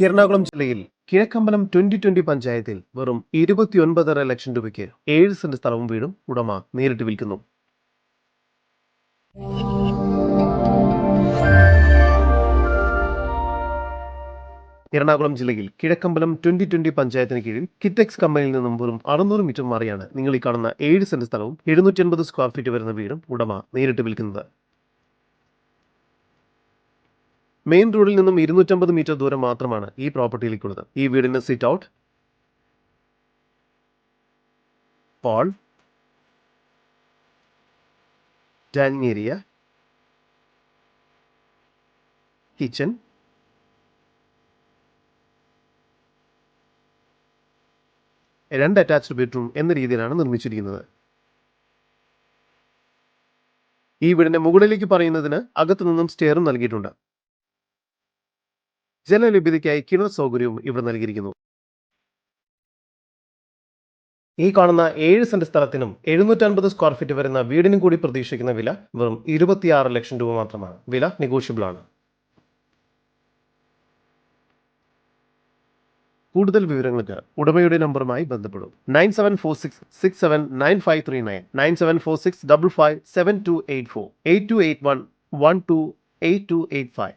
എറണാകുളം ജില്ലയിൽ Kizhakkambalam twenty twenty പഞ്ചായത്തിൽ വെറും ഇരുപത്തിയൊൻപതര ലക്ഷം രൂപയ്ക്ക് ഏഴ് സെന്റ് സ്ഥലവും വീടും ഉടമ നേരിട്ട് വിൽക്കുന്നു. എറണാകുളം ജില്ലയിൽ കിഴക്കമ്പലം ട്വന്റി ട്വന്റി പഞ്ചായത്തിന് കീഴിൽ കിറ്റെക്സ് കമ്പനിയിൽ നിന്നും വെറും അറുന്നൂറ് മീറ്റർ മാറിയാണ് നിങ്ങൾ ഈ കാണുന്ന ഏഴ് സെന്റ് സ്ഥലവും എഴുന്നൂറ്റി അൻപത് സ്ക്വയർ ഫീറ്റ് വരുന്ന വീടും ഉടമ നേരിട്ട് വിൽക്കുന്നത്. മെയിൻ റോഡിൽ നിന്നും ഇരുന്നൂറ്റമ്പത് മീറ്റർ ദൂരം മാത്രമാണ് ഈ പ്രോപ്പർട്ടിയിലേക്കുള്ളത്. ഈ വീടിന് sit out hall dining area kitchen രണ്ട് അറ്റാച്ച്ഡ് ബെഡ്റൂം എന്ന രീതിയിലാണ് നിർമ്മിച്ചിരിക്കുന്നത്. ഈ വീടിന്റെ മുകളിലേക്ക് പറയുന്നതിന് അകത്തു നിന്നും സ്റ്റെയറും നൽകിയിട്ടുണ്ട്. ജലലഭ്യതയ്ക്കായി കിണർ സൗകര്യവും ഇവിടെ നൽകിയിരിക്കുന്നു. ഈ കാണുന്ന ഏഴ് സെന്റ് സ്ഥലത്തിനും എഴുന്നൂറ്റൻപത് സ്ക്വയർ ഫീറ്റ് വരുന്ന വീടിനും കൂടി പ്രതീക്ഷിക്കുന്ന വില വെറും ഇരുപത്തിയാറ് ലക്ഷം രൂപ മാത്രമാണ്. വില നെഗോഷ്യബിൾ ആണ്. കൂടുതൽ വിവരങ്ങൾക്ക് ഉടമയുടെ നമ്പറുമായി ബന്ധപ്പെടും. Nine seven four six six seven nine five three nine nine seven four six double five seven two eight four eight two eight one one two eight two eight five.